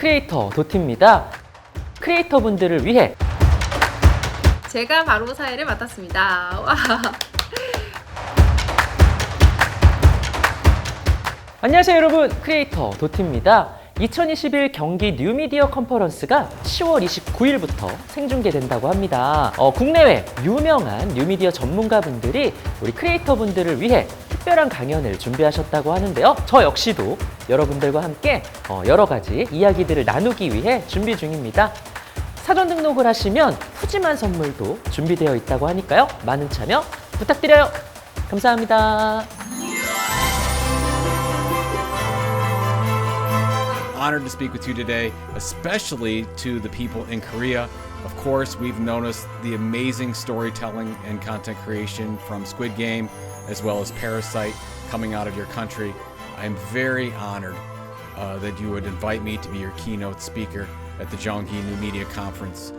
크리에이터 도티입니다. 크리에이터 분들을 위해 제가 바로 사회를 맡았습니다. 와. 안녕하세요 여러분 크리에이터 도티입니다. 2021 경기 뉴미디어 컨퍼런스가 10월 29일부터 생중계된다고 합니다. 어, 국내외 유명한 뉴미디어 전문가분들이 우리 크리에이터 분들을 위해 특별한 강연을 준비하셨다고 하는데요. 저 역시도 여러분들과 함께 어, 여러 가지 이야기들을 나누기 위해 준비 중입니다. 사전 등록을 하시면 푸짐한 선물도 준비되어 있다고 하니까요. 많은 참여 부탁드려요. 감사합니다. Game as well as Parasite coming out of your country. I am very honored uh, that you would invite me to be your keynote speaker at the Jonggi New Media Conference.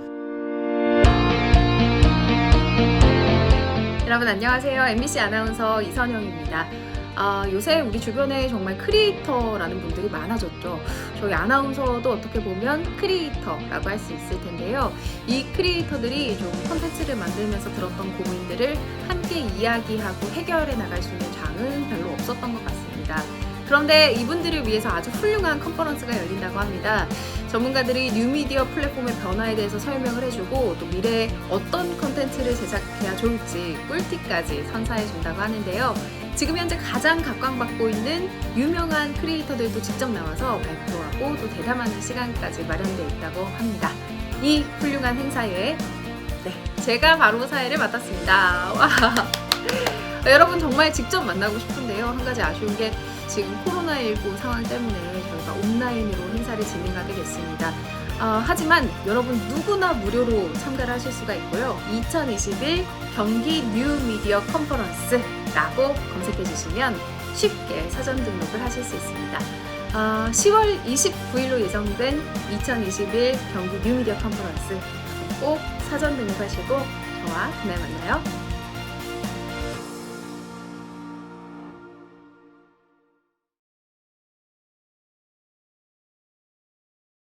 여러분 안녕하세요. MBC 아나운서 이선영입니다. 아, 요새 우리 주변에 정말 크리에이터라는 분들이 많아졌죠. 저희 아나운서도 어떻게 보면 크리에이터라고 할 수 있을 텐데요. 이 크리에이터들이 좀 콘텐츠를 만들면서 들었던 고민들을 함께 이야기하고 해결해 나갈 수 있는 장은 별로 없었던 것 같습니다. 그런데 이분들을 위해서 아주 훌륭한 컨퍼런스가 열린다고 합니다. 전문가들이 뉴미디어 플랫폼의 변화에 대해서 설명을 해주고 또 미래에 어떤 컨텐츠를 제작해야 좋을지 꿀팁까지 선사해 준다고 하는데요. 지금 현재 가장 각광받고 있는 유명한 크리에이터들도 직접 나와서 발표하고 또 대담하는 시간까지 마련되어 있다고 합니다. 이 훌륭한 행사에 네, 제가 바로 사회를 맡았습니다. 와. 여러분 정말 직접 만나고 싶은데요. 한 가지 아쉬운 게 지금 코로나19 상황 때문에 저희가 온라인으로 행사를 진행하게 됐습니다. 아, 하지만 여러분 누구나 무료로 참가를 하실 수가 있고요. 2021 경기 뉴 미디어 컨퍼런스라고 검색해 주시면 쉽게 사전 등록을 하실 수 있습니다. 아, 10월 29일로 예정된 2021 경기 뉴 미디어 컨퍼런스 꼭 사전 등록하시고 저와 그날 만나요.